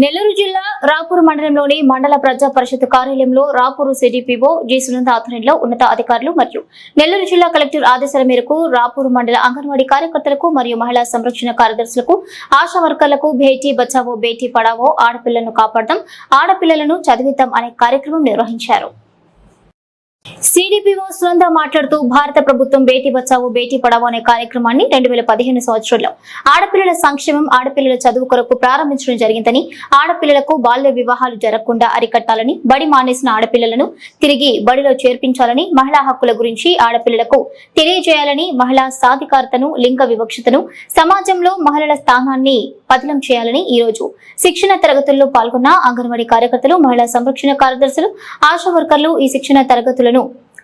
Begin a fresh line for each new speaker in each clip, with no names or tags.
నెల్లూరు జిల్లా రాపూరు మండలంలోని మండల ప్రజా పరిషత్ కార్యాలయంలో రాపూరు సిడిపిఓ జి సునంద ఆధ్వర్యంలో ఉన్నత అధికారులు మరియు నెల్లూరు జిల్లా కలెక్టర్ ఆదేశాల మేరకు రాపూరు మండల అంగన్వాడీ కార్యకర్తలకు మరియు మహిళా సంరక్షణ కార్యదర్శులకు ఆశా వర్కర్లకు భేటీ బచావో బేటీ పడావో ఆడపిల్లలను కాపాడదాం ఆడపిల్లలను చదివిద్దాం అనే కార్యక్రమం నిర్వహించారు. సిడిపిఓ సునంద మాట్లాడుతూ భారత ప్రభుత్వం బేటీ బచావో బేటీ పడావో అనే కార్యక్రమాన్ని రెండు వేల పదిహేను సంవత్సరంలో ఆడపిల్లల సంక్షేమం ఆడపిల్లల చదువు కొరకు ప్రారంభించడం జరిగిందని ఆడపిల్లలకు బాల్య వివాహాలు జరగకుండా అరికట్టాలని బడి మానేసిన ఆడపిల్లలను తిరిగి బడిలో చేర్పించాలని మహిళా హక్కుల గురించి ఆడపిల్లలకు తెలియజేయాలని మహిళా సాధికారతను లింగ వివక్షతను సమాజంలో మహిళల స్థానాన్ని పతనం చేయాలని ఈ రోజు శిక్షణ తరగతుల్లో పాల్గొన్న అంగన్వాడీ కార్యకర్తలు మహిళా సంరక్షణ కార్యదర్శులు ఆశా వర్కర్లు ఈ శిక్షణ తరగతులను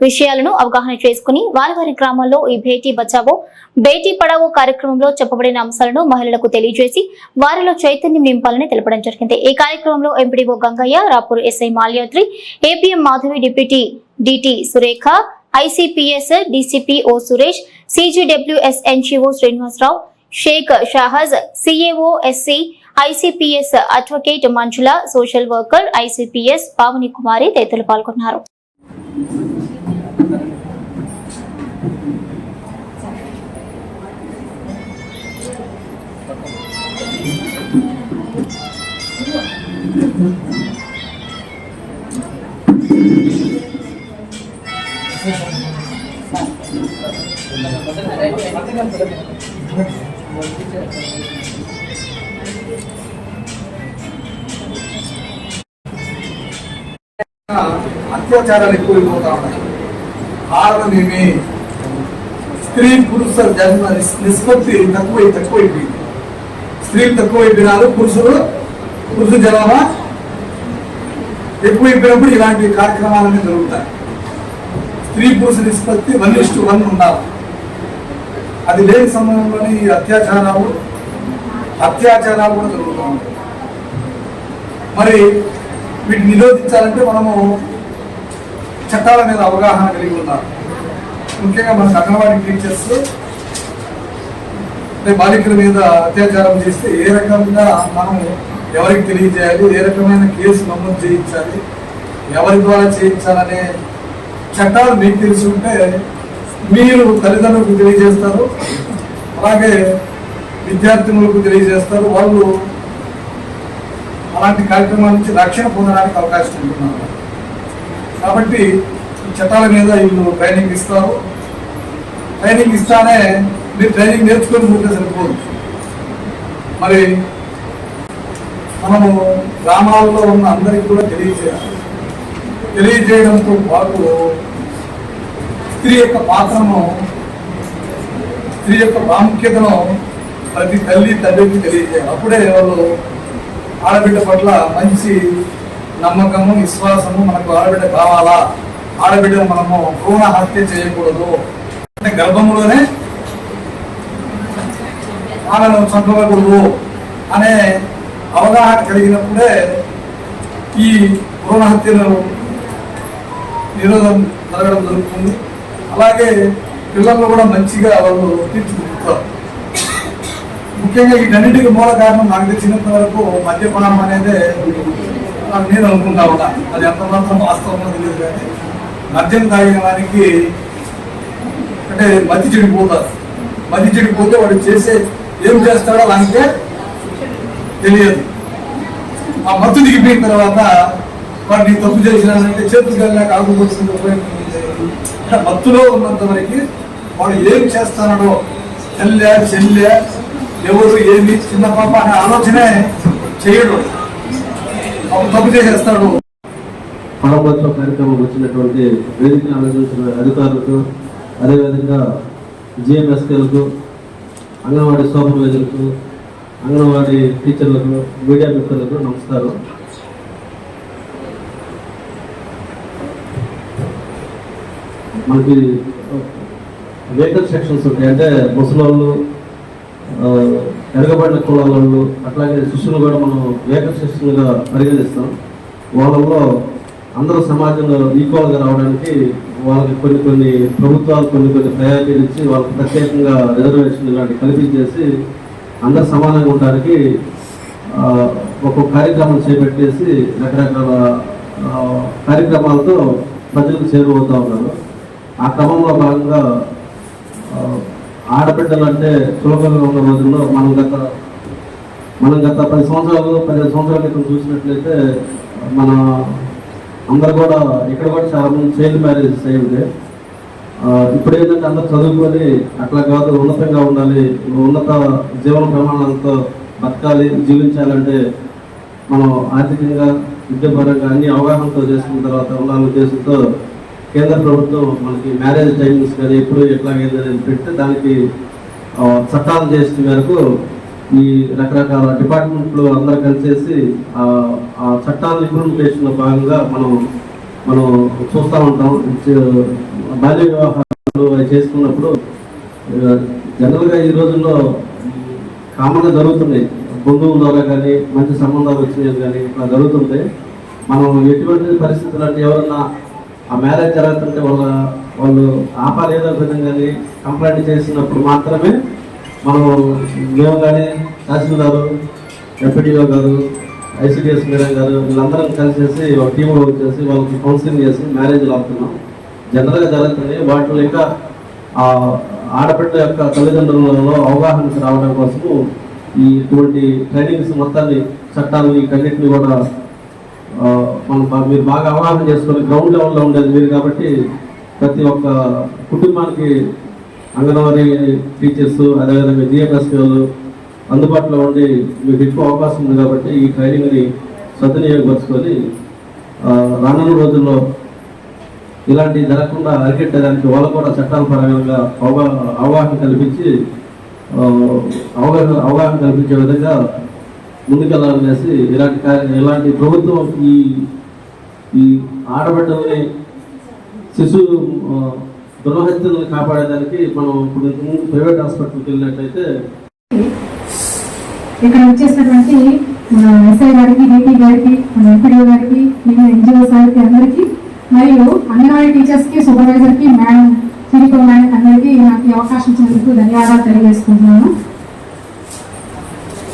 విషయాలను అవగాహన చేసుకుని వారి వారి గ్రామాల్లో ఈ భేటీ బచావో భేటీ పడావో కార్యక్రమంలో చెప్పబడిన అంశాలను మహిళలకు తెలియజేసి వారిలో చైతన్యం నింపాలని తెలపడం జరిగింది. ఈ కార్యక్రమంలో MPDO Gangaiah Rapur SI Malyadri APM Madhavi deputy DT Surekha ICPS DCPO Suresh CGWS NGO Srinivasa Rao Shaik Shahaz CAO SC ICPS advocate Manjula social worker ICPS Pavani Kumari తదితరులు పాల్గొన్నారు.
అత్యాచారాలు ఎక్కువైపోతా ఉన్నాయి. కారణం ఏమి? స్త్రీ పురుష జన్మ నిష్పత్తి తక్కువై తక్కువైపోయింది. స్త్రీలు తక్కువైపోయినారు పురుషులు పురుష జనాభా ఎక్కువైపోయినప్పుడు ఇలాంటి కార్యక్రమాలన్నీ జరుగుతాయి. స్త్రీ పురుష నిష్పత్తి వన్ ఇస్టు వన్ ఉండాలి. అది లేని సమయంలోనే ఈ అత్యాచారాలు అత్యాచారాలు కూడా జరుగుతూ ఉంటాయి. మరి వీటిని నిరోధించాలంటే మనము చట్టాల మీద అవగాహన కలిగి ఉన్నారు ముఖ్యంగా మన అంగన్వాడీ టీచర్స్ అంటే బాలికల మీద అత్యాచారం చేస్తే ఏ రకంగా మనం ఎవరికి తెలియజేయాలి? ఏ రకమైన కేసు నమోదు చేయించాలి? ఎవరి ద్వారా చేయించాలనే చట్టాలు మీకు తెలిసి ఉంటే మీరు తల్లిదండ్రులకు తెలియజేస్తారు. అలాగే విద్యార్థినులకు తెలియజేస్తారు. వాళ్ళు అలాంటి కార్యక్రమాల నుంచి రక్షణ పొందడానికి అవకాశం ఉంటున్నారు కాబట్టి చట్టాల మీద వీళ్ళు ట్రైనింగ్ ఇస్తారు. ట్రైనింగ్ ఇస్తానే మీరు ట్రైనింగ్ నేర్చుకొని ఉంటే సరిపోదు. మరి మనము గ్రామాల్లో ఉన్న అందరికి కూడా తెలియజేయాలి. తెలియజేయడంతో పాటు స్త్రీ యొక్క పాత్రను స్త్రీ యొక్క ప్రాముఖ్యతను ప్రతి తల్లి తండ్రికి తెలియజేయాలి. అప్పుడే వాళ్ళు ఆడబిడ్డ పట్ల మంచి నమ్మకము విశ్వాసము మనకు ఆడబిడ్డ కావాలా? ఆడబిడ్డను మనము భ్రూణ హత్య చేయకూడదు. అంటే గర్భంలోనే ఆమెను చంపకూడదు అనే అవగాహన కలిగినప్పుడే ఈ భ్రూణ హత్యను నిరోధం జరగడం జరుగుతుంది. అలాగే పిల్లలు కూడా మంచిగా వాళ్ళు తీర్చిదిద్దుతారు. ముఖ్యంగా వీటన్నిటికీ మూల కారణం నాకు తెలిసినంత వరకు మద్యపానం అనేది నేను అనుకుంటా ఉన్నా. అది ఎంతమాత్రం వాస్తవంలో తెలియదు కానీ మద్యం తాగిన వారికి అంటే మతి చెడిపోతారు. మతి చెడిపోతే వాడు చేసే ఏం చేస్తాడో అలాగే తెలియదు. ఆ మత్తు దిగిపోయిన తర్వాత వాడు నీ తప్పు చేసినానంటే చేతులు కలిగినాక ఆగుపోతుంది అంటే మత్తులో ఉన్నంత వరకు వాడు ఏం చేస్తానో చెల్లె చెల్లె ఎవరు ఏమి చిన్న పాప అనే ఆలోచనే చేయడు. అప్పుడు తప్పు చేసేస్తాడు.
పరమోత్సవ కార్యక్రమం వచ్చినటువంటి వేదికను ఆలోచించిన అధికారులకు అదేవిధంగా జిఎంఎస్కేలకు అంగన్వాడీ సూపర్వైజర్కు అంగన్వాడీ టీచర్లకు మీడియా మిత్రులకు నమస్కారం. మనకి వెహికల్ సెక్షన్స్ ఉంటాయి. అంటే ముసలోళ్ళు ఎరగబడిన కులాల వాళ్ళు అట్లాగే శిష్యులు కూడా మనం వెహికల్ సెక్షన్గా పరిగణిస్తాం. వాళ్ళలో అందరూ సమాజంలో ఈక్వల్గా రావడానికి వాళ్ళకి కొన్ని కొన్ని ప్రభుత్వాలు కొన్ని కొన్ని ప్రయారిటీలు ఇచ్చి వాళ్ళకి ప్రత్యేకంగా రిజర్వేషన్ ఇలాంటివి కల్పించేసి అందరు సమానంగా ఉండడానికి ఒక్కొక్క కార్యక్రమం చేపట్టేసి రకరకాల కార్యక్రమాలతో ప్రజలకు చేరువవుతూ ఉన్నారు. ఆ క్రమంలో భాగంగా ఆడబిడ్డలు అంటే సులభంగా ఉన్న రోజుల్లో మనం గత మనం గత పది సంవత్సరాలు పదిహేను సంవత్సరాల క్రితం చూసినట్లయితే మన అందరు కూడా ఇక్కడ కూడా చాలా మంది చైల్డ్ మ్యారేజెస్ అయి ఉండే. ఇప్పుడు ఏంటంటే అందరూ చదువుకొని అట్లా కాదు ఉన్నతంగా ఉండాలి. ఉన్నత జీవన ప్రమాణాలతో బతకాలి జీవించాలంటే మనం ఆర్థికంగా విద్యాపరంగా అన్ని అవగాహనతో చేసుకున్న తర్వాత ఉన్న ఉద్దేశంతో కేంద్ర ప్రభుత్వం మనకి మ్యారేజ్ టైమింగ్స్ కానీ ఎప్పుడు ఎట్లాగైందని పెడితే దానికి చట్టాలు చేసిన మేరకు ఈ రకరకాల డిపార్ట్మెంట్లు అందరూ కలిసేసి ఆ ఆ చట్టాల ఇంప్లిమెంటేషన్లో భాగంగా మనం మనం చూస్తూ ఉంటాం. బాల్య వివాహాలు చేసుకున్నప్పుడు జనరల్గా ఈ రోజుల్లో కామన్గా జరుగుతున్నాయి. బంధువుల ద్వారా కానీ మంచి సంబంధాలు వచ్చినవి కానీ ఇట్లా జరుగుతుంది మనం ఎటువంటి పరిస్థితులు అంటే ఎవరన్నా ఆ మ్యారేజ్ జరుగుతుంటే వాళ్ళ వాళ్ళు ఆపాలేదో విధంగా కానీ కంప్లైంట్ చేసినప్పుడు మాత్రమే మనం మేము కానీ తహసీల్దారు ఎంపీడీఓ గారు ఐసీడీఎస్ మేడం గారు వీళ్ళందరం కలిసేసి ఒక టీంలో వచ్చేసి వాళ్ళకి కౌన్సిలింగ్ చేసి మ్యారేజ్లు ఆపుతున్నాం. జనరల్గా జరుగుతుంది. వాటిలో ఇంకా ఆడబిడ్డ యొక్క తల్లిదండ్రులలో అవగాహన రావడం కోసము ఈ ఇటువంటి ట్రైనింగ్స్ మొత్తాన్ని చట్టాలు వీటన్నిటిని కూడా మనం మీరు బాగా అవగాహన చేసుకొని గ్రౌండ్ లెవెల్లో ఉండేది మీరు కాబట్టి ప్రతి ఒక్క కుటుంబానికి అంగన్వాడీ టీచర్స్ అదేవిధంగా జిఎంఎస్పీ వాళ్ళు అందుబాటులో ఉండి మీకు ఎక్కువ అవకాశం ఉంది కాబట్టి ఈ ట్రైనింగ్ని సద్వినియోగపరుచుకొని రానున్న రోజుల్లో ఇలాంటి జరగకుండా అరికెట్టడానికి వాళ్ళు కూడా చట్టాల పరంగా అవగా అవగాహన కల్పించి అవగాహన అవగాహన కల్పించే విధంగా ముందుకెళ్ళాలనేసి ఇలాంటి ఇలాంటి ప్రభుత్వం ఈ ఈ ఆడబిడ్డల్ని శిశు దుర్హత్యలను కాపాడేదానికి మనం ఇప్పుడు ఇంతకుముందు ప్రైవేట్ హాస్పిటల్కి వెళ్ళినట్టయితే
ఇక్కడ వచ్చేసినటువంటి ఎస్ఐ గారికి డిపి గారికి మన ఎంపీడీ గారికి నేను ఎన్జిఓ సార్కి అందరికీ మరియు అంగన్వాడీ టీచర్స్కి సూపర్వైజర్కి మేడం సిరికో మేడం అందరికీ నాకు ఈ అవకాశం ఇచ్చినందుకు ధన్యవాదాలు తెలియజేసుకుంటున్నాను.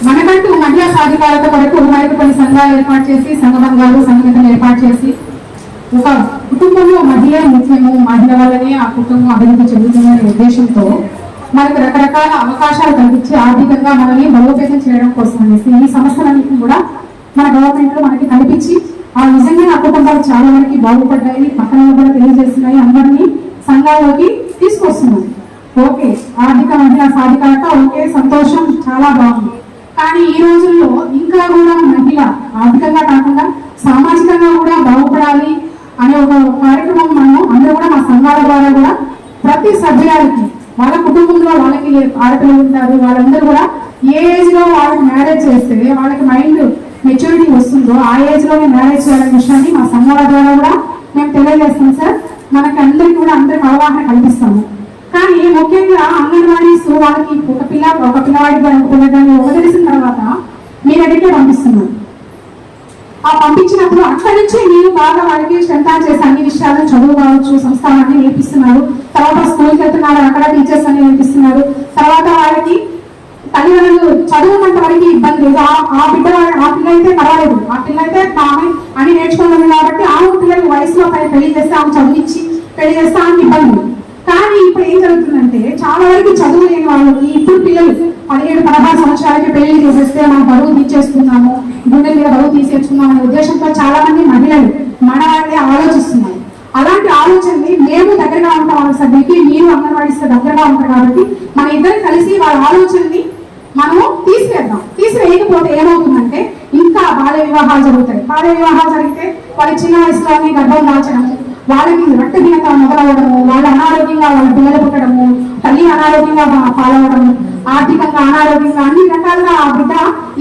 మనకంటూ మహిళా సాధికారత కొరకు మనకు కొన్ని సంఘాలు ఏర్పాటు చేసి సంఘబంధాలు సంఘటనలు ఏర్పాటు చేసి ఒక కుటుంబంలో మహిళ ముఖ్యము మహిళ వల్లనే ఆ కుటుంబం అభివృద్ధి చెందుతుందనే ఉద్దేశంతో మనకు రకరకాల అవకాశాలు కల్పించి ఆర్థికంగా మనల్ని బలోపేతం చేయడం కోసం అనేసి ఈ సమస్యలన్నింటినీ కూడా మన గవర్నమెంట్లో మనకి కల్పించి ఆ నిజంగా నా కుటుంబాలు చాలా వరకు బాగుపడ్డాయి పక్కన కూడా తెలియజేస్తున్నాయి అందరినీ సంఘాల్లోకి తీసుకొస్తున్నాయి ఓకే ఆర్థిక మహిళా సాధికారత ఓకే సంతోషం చాలా బాగుంది. కానీ ఈ రోజుల్లో ఇంకా కూడా మహిళ ఆర్థికంగా కాకుండా సామాజికంగా కూడా బాగుపడాలి అనే ఒక కార్యక్రమం మనం అందరూ కూడా మా సంఘాల ద్వారా కూడా ప్రతి సభ్యురాలకి వాళ్ళ కుటుంబంలో వాళ్ళకి ఆడపిల్లలు ఉంటారు వాళ్ళందరూ కూడా ఏ ఏజ్లో వాళ్ళకి మ్యారేజ్ చేస్తే వాళ్ళకి మైండ్ మెచ్యూరిటీ వస్తుందో ఆ ఏజ్లోనే మ్యారేజ్ చేయాలనే విషయాన్ని మా సంఘాల ద్వారా కూడా మేము తెలియజేస్తాం సార్. మనకి అందరికీ కూడా అందరికి అవగాహన కల్పిస్తాము. కానీ ముఖ్యంగా అంగన్వాడీస్ వాళ్ళకి ఒక పిల్ల ఒక పిల్లవాడికి అనుకునేదాన్ని ఒక వదిలేసిన తర్వాత మీ దగ్గరికి పంపిస్తున్నారు ఆ పంపించినప్పుడు అక్కడి నుంచి మీరు బాగా వాళ్ళకి స్ట్రెంత్ చేసి అన్ని విషయాలను చదువు కావచ్చు సంస్థానాన్ని నేర్పిస్తున్నారు. తర్వాత స్కూల్కి వెళ్తున్నారు అక్కడ టీచర్స్ అని వినిపిస్తున్నారు. తర్వాత వాళ్ళకి తల్లిదండ్రులు చదువుకున్నంత వరకు ఇబ్బంది. లేదు ఆ- ఆ బిడ్డ ఆ పిల్ల అయితే పర్వాలేదు. ఆ పిల్ల అయితే ఆమె అని నేర్చుకున్నది కాబట్టి ఆమె పిల్లలు వయసులో ఆయన పెళ్ళి చేస్తే ఆమె చదివించి పెళ్ళి చేస్తే ఆమెకి ఇబ్బంది. లేదు. కానీ ఇప్పుడు ఏం జరుగుతుందంటే చాలా వరకు చదువు లేని వాళ్ళకి ఇప్పుడు పిల్లలు పదిహేడు పదహారు సంవత్సరాలకి పెళ్ళి చేసేస్తే మనం బరువు తీసేసుకున్నాము గుండె మీద బరువు తీసేసుకున్నాం అనే ఉద్దేశంతో చాలా మంది మహిళలు మనవాళ్ళే ఆలోచిస్తున్నారు. అలాంటి ఆలోచన మేము దగ్గరగా ఉంటాం వాళ్ళ సభ్యులకి మీరు దగ్గరగా ఉంటారు కాబట్టి మన ఇద్దరు కలిసి వాళ్ళ ఆలోచనని మనము తీసివేద్దాం. తీసివేయకపోతే ఏమవుతుందంటే ఇంకా బాల్య వివాహాలు జరుగుతాయి. బాల్య వివాహాలు జరిగితే వాళ్ళ చిన్న వయసులోనే గర్భం దాల్చడము వాళ్ళకి రక్తహీనత మొదలవడము వాళ్ళ అనారోగ్యంగా వాళ్ళ పిల్లలు పుట్టడము తల్లి అనారోగ్యంగా పాలవడము ఆర్థికంగా అనారోగ్యంగా అన్ని రకాలుగా ఆ బిడ్డ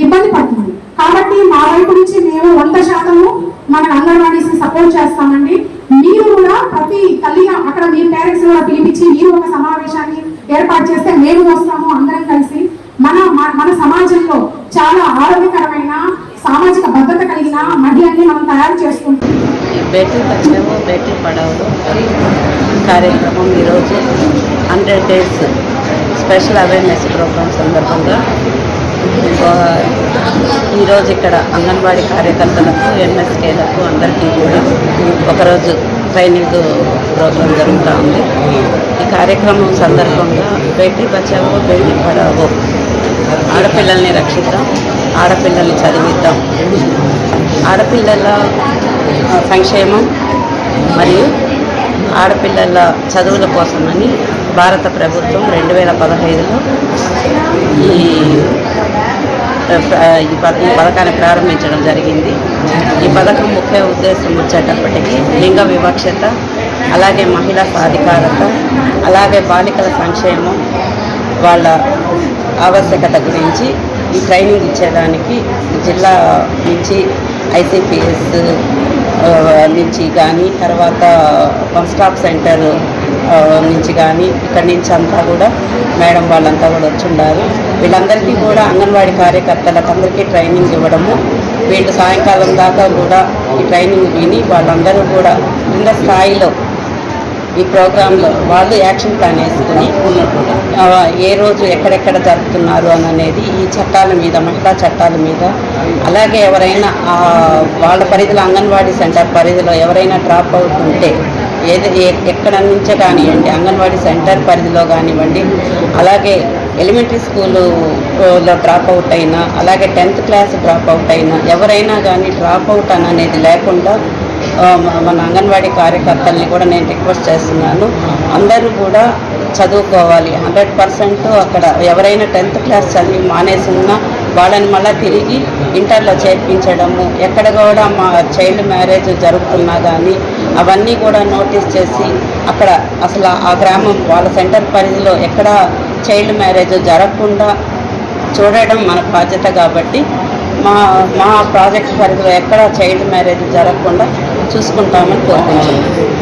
ఇబ్బంది పడుతుంది. కాబట్టి మా వైపు నుంచి మేము వంద శాతము మన అంగన్వాడీస్ సపోర్ట్ చేస్తామండి. మీరు కూడా ప్రతి తల్లి అక్కడ మీ పేరెంట్స్ కూడా పిలిపించి మీరు ఒక సమావేశాన్ని ఏర్పాటు చేస్తే మేము వస్తాము అందరం కలిసి. మన మన- సమాజంలో చాలా ఆరోగ్యకరమైన సామాజిక భద్రత కలిగిన మహిళల్ని మనం తయారు చేసుకుంటాం
బేటీ బచావో బేటీ పడావో కార్యక్రమం ఈరోజు hundred days special awareness program సందర్భంగా ఈరోజు ఇక్కడ అంగన్వాడీ కార్యకర్తలకు ఎన్ఎస్కేలకు అందరికీ కూడా ఒకరోజు ట్రైనింగ్ ప్రోగ్రాం జరుగుతూ ఉంది. ఈ కార్యక్రమం సందర్భంగా బేటీ బచావో బేటీ పడావో ఆడపిల్లల్ని రక్షిద్దాం ఆడపిల్లల్ని చదివిద్దాం. ఆడపిల్లల సంక్షేమం మరియు ఆడపిల్లల చదువుల కోసమని భారత ప్రభుత్వం రెండు వేల పదహైదులో ఈ ఈ పథకాన్ని ప్రారంభించడం జరిగింది. ఈ పథకం ముఖ్య ఉద్దేశం వచ్చేటప్పటికి లింగ వివక్షత అలాగే మహిళా సాధికారత అలాగే బాలికల సంక్షేమం వాళ్ళ ఆవశ్యకత గురించి ఈ ట్రైనింగ్ ఇచ్చేదానికి జిల్లా నుంచి ఐసిపిఎస్ నుంచి కానీ తర్వాత వన్ స్టాప్ సెంటర్ నుంచి కానీ ఇక్కడి నుంచి అంతా కూడా మేడం వాళ్ళంతా కూడా వచ్చుండారు. వీళ్ళందరికీ కూడా అంగన్వాడీ కార్యకర్తలకు అందరికీ ట్రైనింగ్ ఇవ్వడము వీళ్ళు సాయంకాలం దాకా కూడా ఈ ట్రైనింగ్ విని వాళ్ళందరూ కూడా కింద స్థాయిలో ఈ ప్రోగ్రాంలో వాళ్ళు యాక్షన్ ప్లాన్ వేసుకుని ఏ రోజు ఎక్కడెక్కడ జరుపుతున్నారు అని అనేది ఈ చట్టాల మీద మహిళా చట్టాల మీద. అలాగే ఎవరైనా వాళ్ళ పరిధిలో అంగన్వాడీ సెంటర్ పరిధిలో ఎవరైనా డ్రాప్ అవుతుంటే ఉంటే ఏది ఎక్కడ నుంచే కానివ్వండి అంగన్వాడీ సెంటర్ పరిధిలో కానివ్వండి అలాగే ఎలిమెంటరీ స్కూలులో డ్రాప్ అవుట్ అయినా అలాగే టెన్త్ క్లాస్ డ్రాప్ అవుట్ అయినా ఎవరైనా కానీ డ్రాప్ అవుట్ అని అనేది లేకుండా మన అంగన్వాడీ కార్యకర్తల్ని కూడా నేను రిక్వెస్ట్ చేస్తున్నాను. అందరూ కూడా చదువుకోవాలి. హండ్రెడ్ పర్సెంట్ అక్కడ ఎవరైనా టెన్త్ క్లాస్ చదివి మానేసి ఉన్నా వాళ్ళని మళ్ళీ తిరిగి ఇంటర్లో చేర్పించడము ఎక్కడ కూడా మా చైల్డ్ మ్యారేజ్ జరుగుతున్నా కానీ అవన్నీ కూడా నోటీస్ చేసి అక్కడ అసలు ఆ గ్రామం వాళ్ళ సెంటర్ పరిధిలో ఎక్కడ చైల్డ్ మ్యారేజ్ జరగకుండా చూడడం మన బాధ్యత కాబట్టి మా మా ప్రాజెక్ట్ పరిధిలో ఎక్కడ చైల్డ్ మ్యారేజ్ జరగకుండా చూసుకుంటామని కోరుకుంటున్నాను